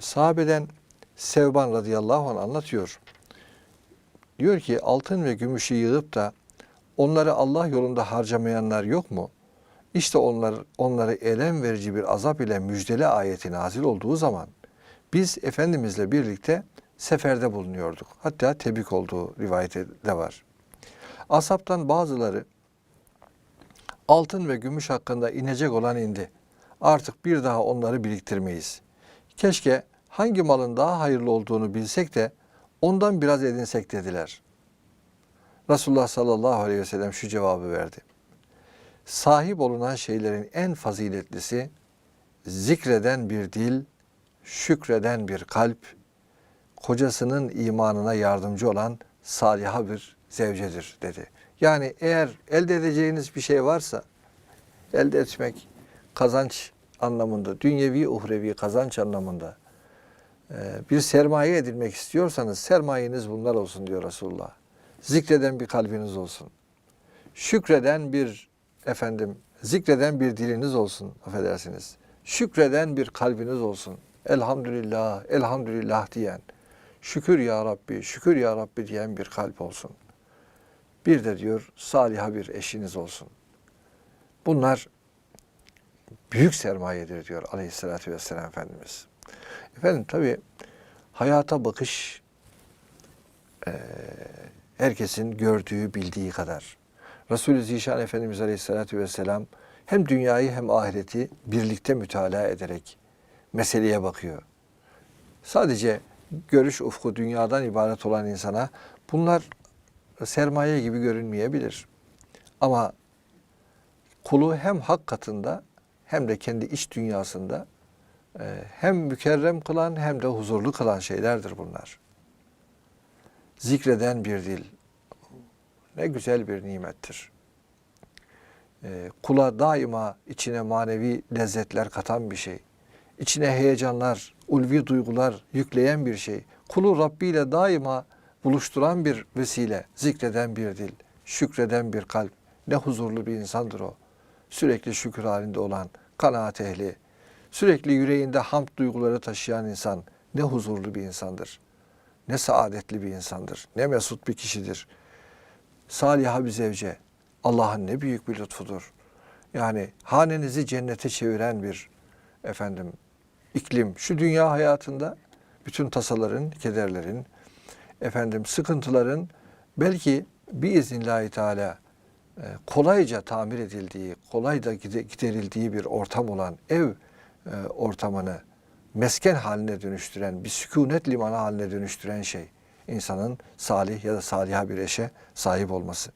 Sahabeden Sevban radıyallahu anh anlatıyor. Diyor ki altın ve gümüşü yığıp da onları Allah yolunda harcamayanlar yok mu? İşte onlar onları elem verici bir azap ile müjdeli ayeti nazil olduğu zaman biz Efendimizle birlikte seferde bulunuyorduk. Hatta tebrik olduğu rivayeti de var. Asaptan bazıları altın ve gümüş hakkında inecek olan indi. Artık bir daha onları biriktirmeyiz. Keşke hangi malın daha hayırlı olduğunu bilsek de ondan biraz edinsek dediler. Resulullah sallallahu aleyhi ve sellem şu cevabı verdi. Sahip olunan şeylerin en faziletlisi zikreden bir dil, şükreden bir kalp, kocasının imanına yardımcı olan saliha bir zevcedir dedi. Yani eğer elde edeceğiniz bir şey varsa elde etmek kazanç anlamında, dünyevi uhrevi kazanç anlamında e, bir sermaye edilmek istiyorsanız sermayeniz bunlar olsun diyor Resulullah. Zikreden bir kalbiniz olsun. Şükreden bir efendim, zikreden bir diliniz olsun affedersiniz. Şükreden bir kalbiniz olsun. Elhamdülillah, elhamdülillah diyen, şükür ya Rabbi, şükür ya Rabbi diyen bir kalp olsun. Bir de diyor saliha bir eşiniz olsun. Bunlar büyük sermayedir diyor aleyhissalatü vesselam Efendimiz. Efendim tabi hayata bakış e, herkesin gördüğü, bildiği kadar. Resulü Zişan Efendimiz Aleyhisselatü Vesselam hem dünyayı hem ahireti birlikte mütalaa ederek meseleye bakıyor. Sadece görüş ufku dünyadan ibaret olan insana bunlar sermaye gibi görünmeyebilir. Ama kulu hem hak katında hem de kendi iç dünyasında e, hem mükerrem kılan hem de huzurlu kılan şeylerdir bunlar. Zikreden bir dil ne güzel bir nimettir. E, kula daima içine manevi lezzetler katan bir şey. İçine heyecanlar, ulvi duygular yükleyen bir şey. Kulu Rabbi ile daima buluşturan bir vesile, zikreden bir dil, şükreden bir kalp. Ne huzurlu bir insandır o. Sürekli şükür halinde olan, kanaat ehli, sürekli yüreğinde hamd duyguları taşıyan insan ne huzurlu bir insandır. Ne saadetli bir insandır. Ne mesut bir kişidir. Saliha bir zevce. Allah'ın ne büyük bir lütfudur. Yani hanenizi cennete çeviren bir efendim iklim. Şu dünya hayatında bütün tasaların, kederlerin, efendim sıkıntıların belki biiznillahü teala e, kolayca tamir edildiği, kolayca gide- giderildiği bir ortam olan ev e, ortamını mesken haline dönüştüren, bir sükunet limanı haline dönüştüren şey insanın salih ya da saliha bir eşe sahip olması.